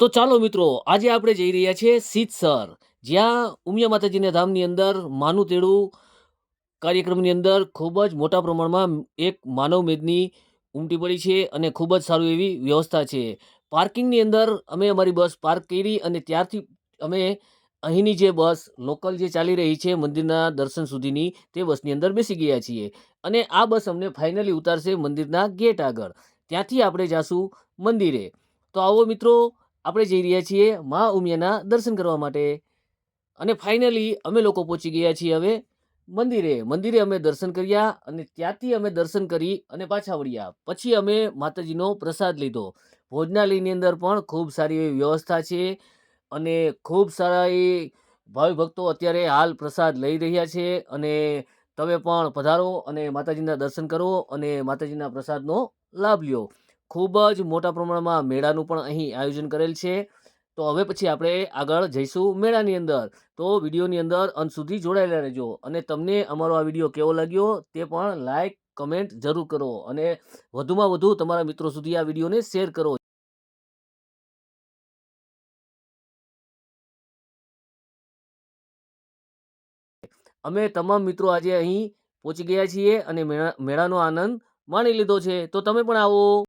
તો ચાલો મિત્રો, આજે આપણે જઈ રહ્યા છીએ સીતસર જ્યાં ઉમિયા માતાજીના ધામની અંદર માનું તેડું કાર્યક્રમની અંદર ખૂબ જ મોટા પ્રમાણમાં એક માનવ મેદની ઉમટી પડી છે અને ખૂબ જ સારું એવી વ્યવસ્થા છે. પાર્કિંગની અંદર અમે અમારી બસ પાર્ક કરી અને ત્યારથી અમે અહીંની જે બસ, લોકલ જે ચાલી રહી છે મંદિરના દર્શન સુધીની, તે બસની અંદર બેસી ગયા છીએ. અને આ બસ અમને ફાઇનલી ઉતારશે મંદિરના ગેટ આગળ. ત્યાંથી આપણે જાશું મંદિરે. તો આવો મિત્રો આપણે જઈ રહ્યા છીએ મા ઉમિયાના દર્શન કરવા માટે. અને ફાઇનલી અમે લોકો પહોંચી ગયા છીએ હવે મંદિરે. મંદિરે અમે દર્શન કર્યા અને ત્યાંથી અમે દર્શન કરી અને પાછા વળ્યા. પછી અમે માતાજીનો પ્રસાદ લીધો. ભોજનાલયની અંદર પણ ખૂબ સારી એવી વ્યવસ્થા છે અને ખૂબ સારા એ ભાવિ ભક્તો અત્યારે હાલ પ્રસાદ લઈ રહ્યા છે અને તમે પણ પધારો અને માતાજીના દર્શન કરો અને માતાજીના પ્રસાદનો લાભ લ્યો. ખૂબ જ મોટા પ્રમાણમાં મેળાનું પણ અહીં આયોજન કરેલ છે. તો હવે પછી આપણે આગળ જઈશું મેળાની અંદર. તો વિડીયોની અંદર અંત સુધી જોડાયેલા રહેજો અને તમને અમારો આ વીડિયો કેવો લાગ્યો તે પણ લાઈક, કમેન્ટ જરૂર કરો અને વધુમાં વધુ તમારા મિત્રો સુધી આ વિડીયોને શેર કરો. અમે તમામ મિત્રો આજે અહીં પહોંચી ગયા છીએ અને મેળા, મેળાનો આનંદ માણી લીધો છે. તો તમે પણ આવો.